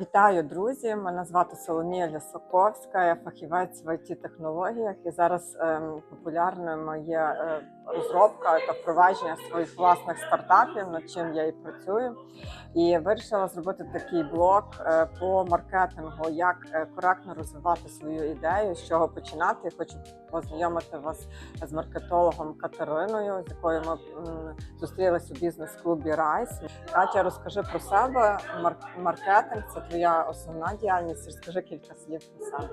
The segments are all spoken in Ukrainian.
Вітаю, друзі! Мене звати Соломія Лясоковська, я фахівець в it технологіях і зараз ем, популярною моє е, розробка та впровадження своїх власних стартапів, над чим я і працюю. І вирішила зробити такий блог е, по маркетингу, як е, коректно розвивати свою ідею, з чого починати. Я хочу познайомити вас з маркетологом Катериною, з якою ми зустрілися у бізнес-клубі Райс. Катя, розкажи про себе. Мар- маркетинг це твоя основна діяльність. Розкажи кілька слів про себе.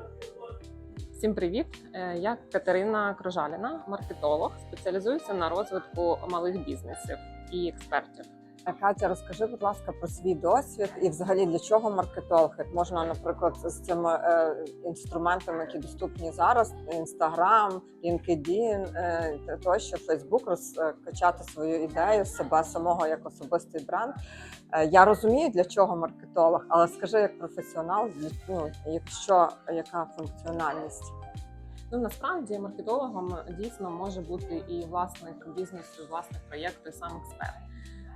Всім привіт! Е, Я Катерина Крожаліна, маркетолог, спеціалізуюся на розвитку малих бізнесів і експертів. Катя, розкажи, будь ласка, про свій досвід і взагалі для чого маркетолог? Як можна, наприклад, з цими е, інструментами, які доступні зараз: Instagram, LinkedIn, е, тощо, Facebook, розкачати свою ідею себе самого як особистий бренд. Е, я розумію, для чого маркетолог, але скажи як професіонал, ну, якщо яка функціональність? Ну насправді маркетологом дійсно може бути і власник бізнесу, і власник проєкту, і сам експерт.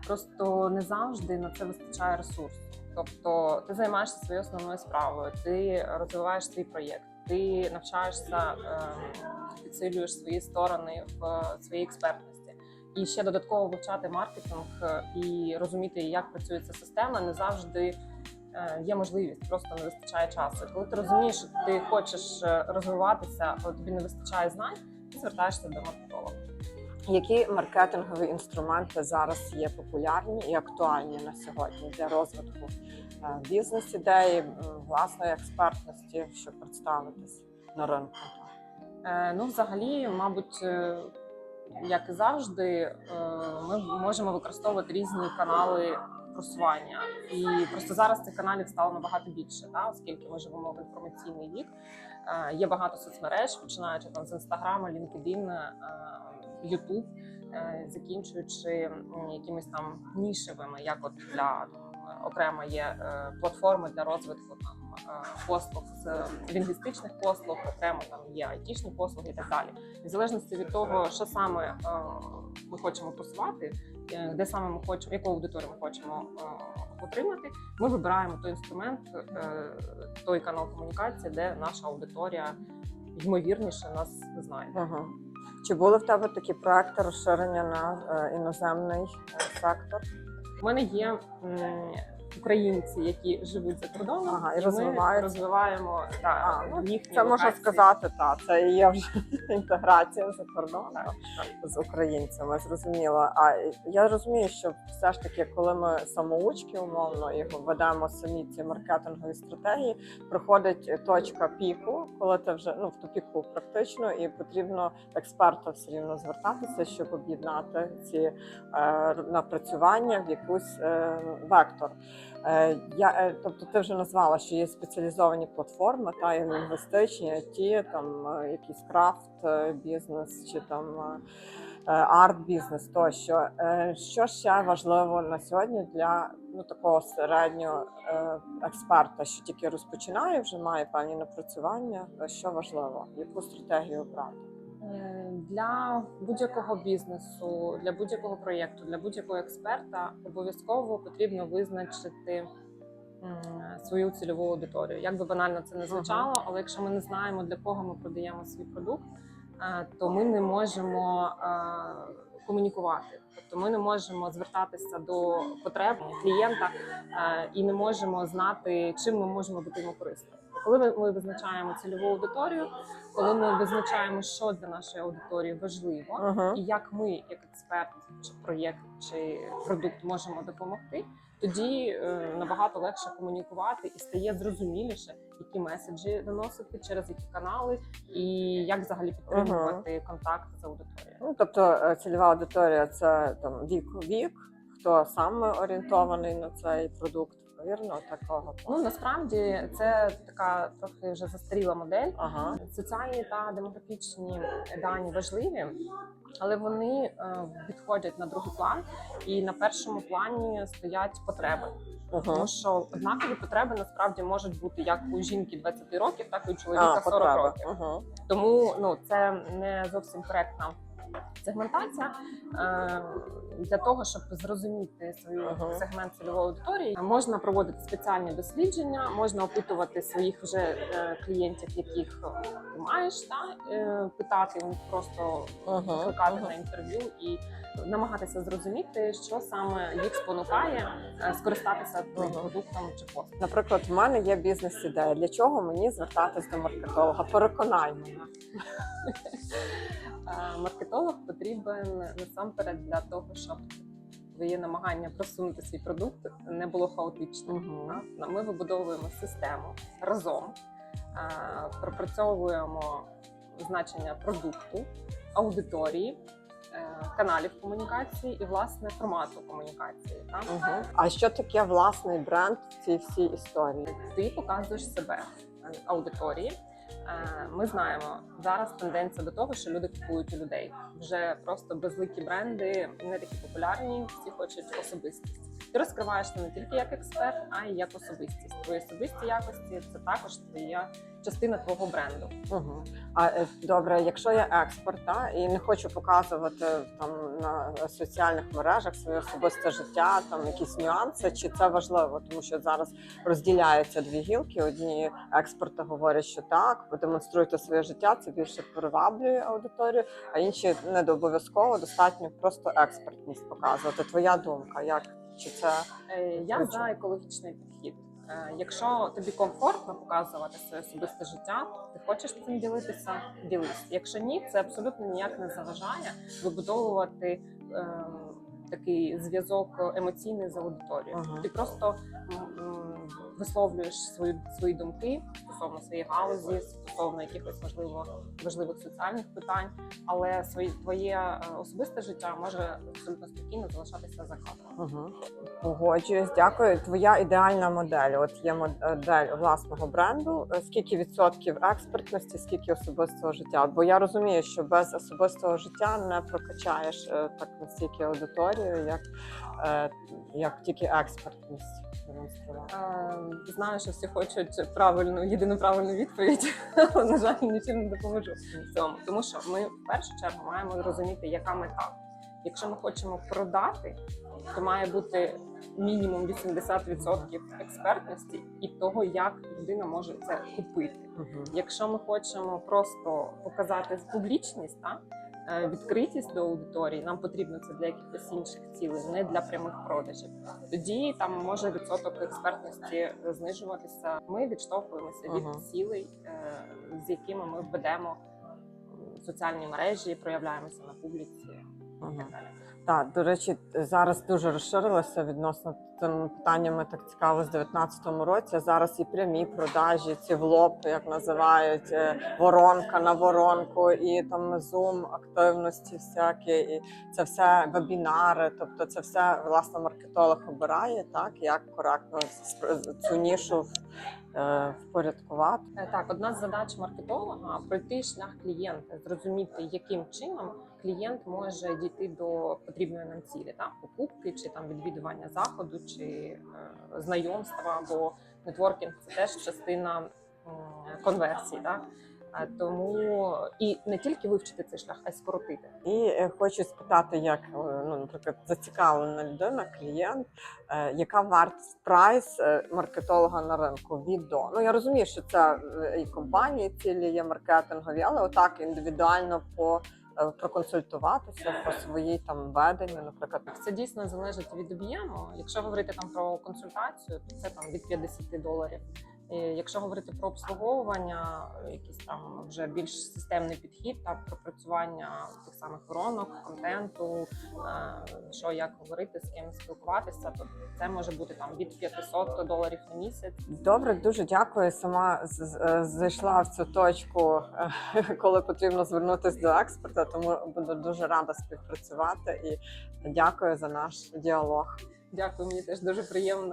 Просто не завжди на це вистачає ресурсу. Тобто ти займаєшся своєю основною справою, ти розвиваєш свій проєкт, ти навчаєшся, ем, підсилюєш свої сторони в своїй експертності. І ще додатково вивчати маркетинг е, і розуміти, як працює ця система, не завжди е, є можливість, просто не вистачає часу. Коли ти розумієш, що ти хочеш е, розвиватися, але тобі не вистачає знань, ти звертаєшся до маркетолога. Які маркетингові інструменти зараз є популярні і актуальні на сьогодні для розвитку е, бізнес-ідеї, власної експертності, щоб представитись на ринку? Е, Ну, взагалі, мабуть, е, як і завжди, ми можемо використовувати різні канали просування. І просто зараз цих каналів стало набагато більше, та, оскільки ми живемо в інформаційний вік. Є багато соцмереж, починаючи там з Інстаграма, LinkedIn, YouTube, е, закінчуючи якимись там нішевими, як от для там, окремо є е, платформи для розвитку там е, послуг з лінгвістичних послуг, окремо там є айтішні послуги і так далі. В залежності від того, що саме е, ми хочемо просувати, е, де саме ми хочемо, яку аудиторію ми хочемо е, отримати, ми вибираємо той інструмент, е, той канал комунікації, де наша аудиторія ймовірніше нас знає. Угу. Чи були в тебе такі проекти розширення на е, іноземний фактор? сектор? У мене є українці, які живуть за кордоном, Ага, і ми розвиваються. розвиваємо та, А, ну, їхні Це можна локації. сказати, так. Це і є вже інтеграція за кордоном. Так, так. з українцями, зрозуміло. А я розумію, що все ж таки, коли ми самоучки умовно і ведемо самі ці маркетингові стратегії, приходить точка піку, коли ти вже ну в тупіку практично, і потрібно експерта все рівно звертатися, щоб об'єднати ці е, напрацювання в якусь е, вектор. Е, я, е, тобто, ти вже назвала, що є спеціалізовані платформи, та і лінгвістичні, IT, там е, якийсь крафт бізнес чи там е, е, арт бізнес тощо. Що ще важливо на сьогодні для ну такого середнього експерта, що тільки розпочинає, вже має певні напрацювання. Що важливо, яку стратегію обрати? Е, Для будь-якого бізнесу, для будь-якого проєкту, для будь-якого експерта обов'язково потрібно визначити свою цільову аудиторію. Як би банально це не звучало, але якщо ми не знаємо, для кого ми продаємо свій продукт, е, то ми не можемо е, комунікувати. Тобто ми не можемо звертатися до потреб клієнта е, і не можемо знати, чим ми можемо бути йому корисними. Коли ми- визначаємо цільову аудиторію, коли ми визначаємо, що для нашої аудиторії важливо, Угу. і як ми, як експерт, чи проєкт, чи продукт можемо допомогти, тоді е, набагато легше комунікувати і стає зрозуміліше, які меседжі доносити, через які канали, і як взагалі підтримувати контакт з аудиторією. Ну тобто е, цільова аудиторія це там вік вік, хто саме орієнтований на цей продукт. Вірно, такого Ну насправді це така трохи вже застаріла модель. ага. Соціальні та демографічні дані важливі, але вони е, відходять на другий план, і на першому плані стоять потреби. Угу. Тому що однакові потреби насправді можуть бути як у жінки 20 років, так і у чоловіка А, 40 потреба. років. Угу. Тому ну це не зовсім коректна Сегментація е, для того, щоб зрозуміти свою сегмент цільової аудиторії, можна проводити спеціальні дослідження, можна опитувати своїх вже е, клієнтів, яких ти маєш, та, питати у них просто викликати на інтерв'ю і намагатися зрозуміти, що саме їх спонукає е, скористатися твоїм продуктом чи послугою. Наприклад, в мене є бізнес-ідея. Для чого мені звертатись до маркетолога? Переконай мене. Е, Маркетолог потрібен насамперед для того, щоб твоє намагання просунути свій продукт не було хаотичним. Так? Ми вибудовуємо систему разом, пропрацьовуємо значення продукту, аудиторії, е, каналів комунікації і власне формату комунікації. Так? Мгм. А що таке власний бренд в цій всій історії? Ти показуєш себе е, аудиторії. Е, Ми знаємо зараз тенденція до того, що люди купують у людей. Вже просто безликі бренди не такі популярні, всі хочуть особистість. Ти розкриваєшся не тільки як експерт, а й як особистість. Твої особисті якості це також твоя частина твого бренду. Угу. А е, добре, якщо я експорт та, і не хочу показувати там на соціальних мережах своє особисте життя, там якісь нюанси, чи це важливо, тому що зараз розділяються дві гілки. Одні експерти говорять, що так, ви демонструєте своє життя, це більше приваблює аудиторію, а інші не обов'язково достатньо просто експертність показувати. Твоя думка, як чи це Е, Я за екологічний підхід. Е, Якщо тобі комфортно показувати своє особисте життя, ти хочеш цим ділитися, ділись. Якщо ні, це абсолютно ніяк не заважає вибудовувати е, такий зв'язок емоційний з аудиторією. Ага. Ти просто висловлюєш свої свої думки стосовно своєї галузі, стосовно якихось можливо важливих соціальних питань, але свої твоє е, особисте життя може абсолютно спокійно залишатися за кадром. Угу. Погоджуюсь, дякую. Твоя ідеальна модель. От є модель власного бренду. Е, Скільки відсотків експертності, скільки особистого життя? Бо я розумію, що без особистого життя не прокачаєш е, так настільки аудиторію, як, як тільки експертність демонструвати. Знаю, що всі хочуть правильну, єдину правильну відповідь, але на жаль, нічим не допоможу в цьому. Тому що ми в першу чергу маємо зрозуміти, яка мета. Якщо ми хочемо продати, то має бути мінімум 80% експертності і того, як людина може це купити. Якщо ми хочемо просто показати публічність, та, е, відкритість до аудиторії, нам потрібно це для якихось інших цілей, не для прямих продажів. Тоді там може відсоток експертності знижуватися. Ми відштовхуємося від Ага. цілей, е, з якими ми ведемо соціальні мережі, проявляємося на публіці і так далі. Так, до речі, зараз дуже розширилося відносно тим питаннями так цікаво з 19-му році. Зараз і прямі продажі, ці в лоб, як називають, е, воронка на воронку, і там зум активності всякі, і це все вебінари. Тобто, це все власне маркетолог обирає, так як коректно цю нішу впорядкувати. Е, Так, одна з задач маркетолога пройти шлях клієнта, зрозуміти, яким чином клієнт може дійти до потрібної нам цілі, там покупки чи там відвідування заходу, чи е, знайомства, або нетворкінг це теж частина конверсії. Так? Тому і не тільки вивчити цей шлях, а й скоротити. І е, хочу спитати, як е, ну, наприклад, зацікавлена людина, клієнт, е, яка вартість прайс маркетолога на ринку від до. Ну я розумію, що це і компанії цілі є маркетингові, але отак індивідуально по проконсультуватися по своїй там веденню, наприклад. Це дійсно залежить від об'єму. Якщо говорити там про консультацію, то це там від 50 доларів. Якщо говорити про обслуговування, якийсь там вже більш системний підхід та пропрацювання тих самих воронок, контенту, е, що як говорити, з ким спілкуватися, то це може бути там від 500 доларів на місяць. Добре, дуже дякую. Сама е, зайшла в цю точку, е, коли потрібно звернутися до експерта, тому буду дуже рада співпрацювати і дякую за наш діалог. Дякую, мені теж дуже приємно.